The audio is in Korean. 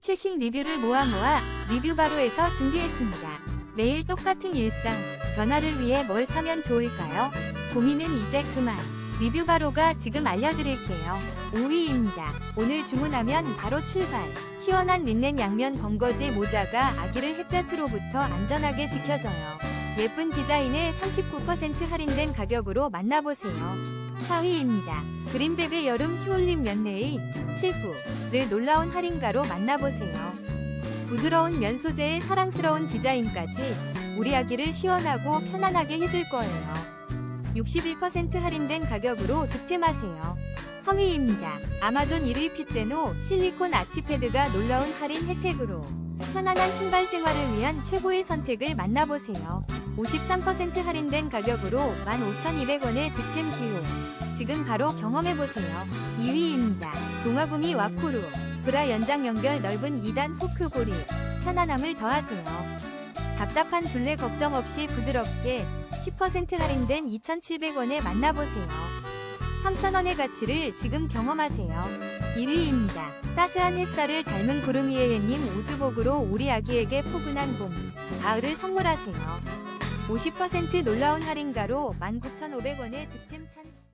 최신 리뷰를 모아 모아 리뷰 바로에서 준비했습니다. 매일 똑같은 일상, 변화를 위해 뭘 사면 좋을까요? 고민은 이제 그만. 리뷰 바로가 지금 알려드릴게요. 5위입니다. 오늘 주문하면 바로 출발. 시원한 린넨 양면 번거지 모자가 아기를 햇볕으로부터 안전하게 지켜줘요. 예쁜 디자인을 39% 할인된 가격으로 만나보세요. 4위입니다. 그린베베 여름 튜올립 면내의 7구를 놀라운 할인가로 만나보세요. 부드러운 면 소재의 사랑스러운 디자인까지 우리 아기를 시원하고 편안하게 해줄 거예요. 61% 할인된 가격으로 득템하세요. 3위입니다. 아마존 1위 피제노 실리콘 아치패드가 놀라운 할인 혜택으로 편안한 신발 생활을 위한 최고의 선택을 만나보세요. 53% 할인된 가격으로 15,200원의 득템 기호. 지금 바로 경험해보세요. 2위입니다. 동아구미 와쿠루. 브라 연장 연결 넓은 2단 후크 고리. 편안함을 더하세요. 답답한 둘레 걱정 없이 부드럽게 10% 할인된 2,700원에 만나보세요. 3,000원의 가치를 지금 경험하세요. 1위입니다. 따스한 햇살을 닮은 구름 위의 해님 우주복으로 우리 아기에게 포근한 봄, 가을을 선물하세요. 50% 놀라운 할인가로 19,500원의 득템 찬스.